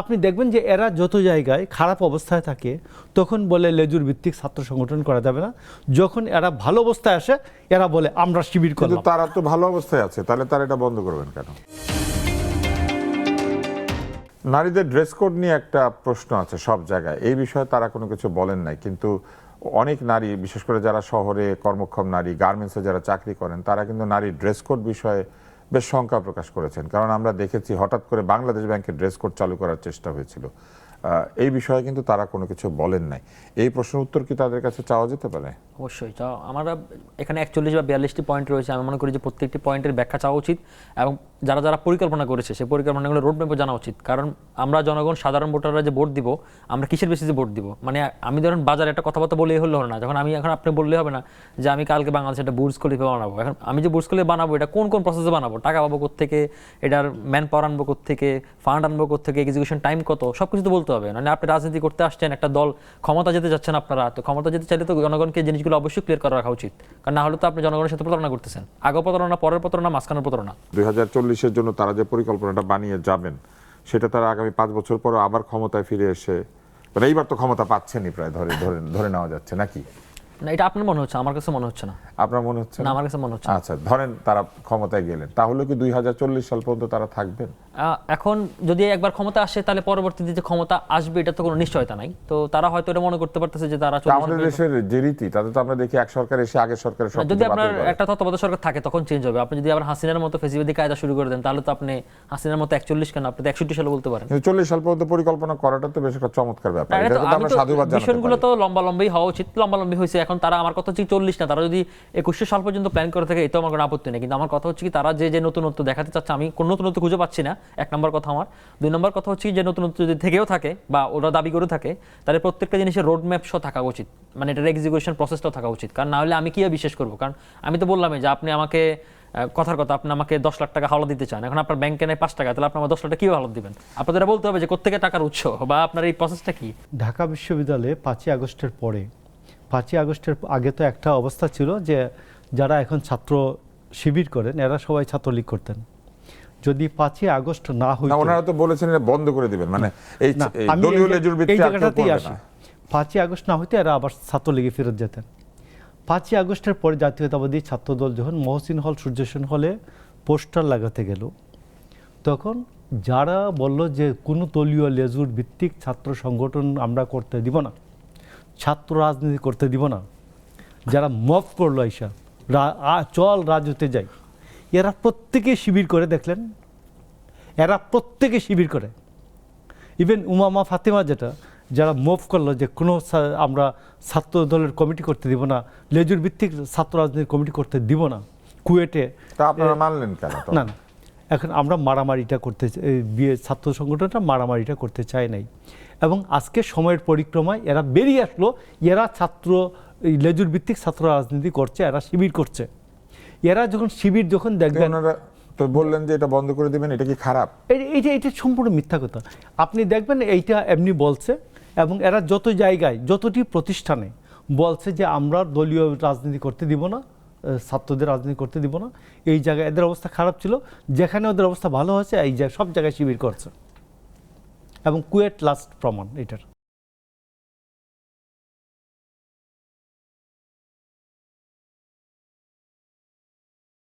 আপনি দেখবেন যে এরা যত জায়গায় খারাপ অবস্থায় থাকে তখন বলে লেজুর ভিত্তিক ছাত্র সংগঠন করা যাবে না। যখন এরা ভালো অবস্থায় আসে এরা বলে আমরা শিবির করলাম। তারা তো ভালো অবস্থায় আছে তাহলে তারা এটা বন্ধ করবেন কেন? নারীদের ড্রেস কোড নিয়ে একটা প্রশ্ন আছে সব জায়গায়। এই বিষয়ে তারা কোনো কিছু বলেন নাই কিন্তু অনেক নারী বিশেষ করে যারা শহরে কর্মক্ষম নারী গার্মেন্টসে যারা চাকরি করেন তারা কিন্তু নারী ড্রেস কোড বিষয়ে বেশ শঙ্কা প্রকাশ করেছেন। কারণ আমরা দেখেছি হঠাৎ করে বাংলাদেশ ব্যাংকের ড্রেস কোড চালু করার চেষ্টা হয়েছিল। এই বিষয়ে কিন্তু তারা কোনো কিছু বলেন নাই। এই প্রশ্নের উত্তর কি তাদের কাছে চাওয়া যেতে পারে? অবশ্যই তা আমরা এখানে একচল্লিশ বা বিয়াল্লিশটি পয়েন্ট রয়েছে। আমি মনে করি যে প্রত্যেকটি পয়েন্টের ব্যাখ্যা চাওয়া উচিত এবং যারা যারা পরিকল্পনা করেছে, সেই পরিকল্পনাগুলো রোড ম্যাপে জানা উচিত। কারণ আমরা জনগণ, সাধারণ ভোটাররা যে ভোট দিব, আমরা কিসের বেসিসে ভোট দিব? মানে আমি ধরেন বাজারে একটা কথাবার্তা বলেই হলো না। যখন আমি, এখন আপনি বললে হবে না যে আমি কালকে বাংলাদেশে একটা বুর্জ খলিফা বানাবো। এখন আমি যে বুর্জ খলিফা বানাবো, এটা কোন কোন প্রসেসে বানাবো? টাকা পাবো থেকে এটার ম্যান পাওয়ার আনব থেকে ফান্ড আনব থেকে এক্সিকিউশন টাইম কত? সব কিছু তো বলতে হবে। মানে আপনি রাজনীতি করতে আসছেন একটা দল ক্ষমতা যেতে যাচ্ছেন আপনারা তো ক্ষমতা যেতে চাইলে তো জনগণকে জিনিসগুলো অবশ্যই ক্লিয়ার করে রাখা উচিত। কারণ না হলে তো আপনি জনগণের সাথে প্রতারণা করতেছেন। আগে প্রতারণা পরের প্রতারণা মাঝখানের প্রতারণা। দুই হাজার চল্লিশের জন্য তারা যে পরিকল্পনাটা বানিয়ে যাবেন সেটা তারা আগামী পাঁচ বছর পর আবার ক্ষমতায় ফিরে এসে মানে এইবার তো ক্ষমতা পাচ্ছেনই প্রায় ধরে ধরে ধরে নেওয়া যাচ্ছে নাকি? না এটা আপনার মনে হচ্ছে আমার কাছে মনে হচ্ছে না। আপনার মনে হচ্ছে না আমার কাছে মনে হচ্ছে আচ্ছা ধরেন তারা ক্ষমতায় গেলেন তাহলে কি দুই হাজার চল্লিশ সাল পর্যন্ত তারা থাকবেন? এখন যদি একবার ক্ষমতা আসে তাহলে পরবর্তীতে যে ক্ষমতা আসবে এটা তো কোনো নিশ্চয়তা নাই। তো তারা হয়তো এটা মনে করতে পারতেছে যে তারা আমাদের দেশের যে রীতি তাতে তো আমরা দেখি এক সরকার এসে আগের সরকারের সব যদি আপনার একটা তত্ত্বাবধায়ক সরকার থাকে তখন চেঞ্জ হবে। আপনি যদি আবার হাসিনার মতো ফেসিবাদী কায়দা শুরু করে দেন তাহলে তো আপনি হাসিনার মতো একচল্লিশ কেন? আপনি তো একষট্টি সালে বলতে পারেন। কিন্তু চল্লিশ সাল পর্যন্ত পরিকল্পনা করাটা তো বেশ একটা চমৎকার ব্যাপার। এটা এটা তো- আমরা সাধুবাদ জানাতে মিশনগুলো তো লম্বা লম্বাই হওয়া উচিত লম্বা লম্বি হয়েছে। এখন তারা আমার কথা হচ্ছে চল্লিশ না তারা যদি একুশশো সাল পর্যন্ত প্ল্যান করে থাকে এটাও আমার কোনো আপত্তি নেই। কিন্তু আমার কথা হচ্ছে কি তারা যে যে নতুনত্ব দেখাতে চাচ্ছে আমি কোনো নতুনত্ব খুঁজে পাচ্ছি না। এক নম্বর কথা আমার। দুই নম্বর কথা হচ্ছে কি যে, নতুন যদি থেকেও থাকে বা ওরা দাবি করে থাকে, তাহলে প্রত্যেকটা জিনিসের রোড ম্যাপ সহ থাকা উচিত। মানে এটার এক্সিকিউশন প্রসেসটাও থাকা উচিত। কারণ না হলে আমি কি বিশ্বাস করব? কারণ আমি তো বললামই যে, আপনি আমাকে কথার কথা, আপনি আমাকে দশ লাখ টাকা হাওলা দিতে চান। এখন আপনার ব্যাংকে নেয় পাঁচ টাকা, তাহলে আপনি আমার দশ লাখ টাকা কীভাবে হাওলা দিবেন? আপনাদের বলতে হবে যে কোথেকে টাকার উৎস বা আপনার এই প্রসেসটা কি? ঢাকা বিশ্ববিদ্যালয়ে পাঁচই আগস্টের পরে, পাঁচই আগস্টের আগে তো একটা অবস্থা ছিল যে, যারা এখন ছাত্র শিবির করেন, এরা সবাই ছাত্রলীগ করতেন। যদি পাঁচই আগস্ট না না হইতো ওনারা তো বলেছেন এটা বন্ধ করে দিবেন। মানে এই দলীয় লেজুর ভিত্তি জায়গাটাতেই আসি। পাঁচই আগস্ট না হইতে এরা আবার ছাত্রলীগে ফেরত যেতেন। পাঁচই আগস্টের পরে জাতীয়তাবাদী ছাত্রদল যখন মহসিন হল সূর্যসেন হলে পোস্টার লাগাতে গেল তখন যারা বলল যে কোনো দলীয় লেজুর ভিত্তিক ছাত্র সংগঠন আমরা করতে দিব না ছাত্র রাজনীতি করতে দিব না যারা মফ করল আইসা আ- চল রাজতে যাই। এরা প্রত্যেকে শিবির করে দেখলেন? এরা প্রত্যেকে শিবির করে। ইভেন উমামা ফাতেমা যেটা যারা মুভ করল যে কোনো আমরা ছাত্র দলের কমিটি করতে দিব না লেজুর ভিত্তিক ছাত্র রাজনীতির কমিটি করতে দিব না কুয়েটে। আপনারা মানলেন কেন না না। এখন আমরা মারামারিটা করতে বিয়ে ছাত্র সংগঠনটা মারামারিটা করতে চায় নাই। এবং আজকে সময়ের পরিক্রমায় এরা বেরিয়ে আসলো এরা ছাত্র লেজুর ভিত্তিক ছাত্র রাজনীতি করছে এরা শিবির করছে। এরা যখন শিবির যখন দেখবেন তো বললেন যে এটা বন্ধ করে দিবেন এটা কি খারাপ? এই- এইটা এটা সম্পূর্ণ মিথ্যা কথা। আপনি দেখবেন এইটা এমনি বলছে এবং এরা যত জায়গায় যতটি প্রতিষ্ঠানে বলছে যে আমরা দলীয় রাজনীতি করতে দিব না ছাত্রদের রাজনীতি করতে দিব না এই জায়গায় এদের অবস্থা খারাপ ছিল। যেখানে ওদের অবস্থা ভালো হয়েছে এই জায়গায় সব জায়গায় শিবির করছে। এবং কুয়েট লাস্ট প্রমাণ এটার।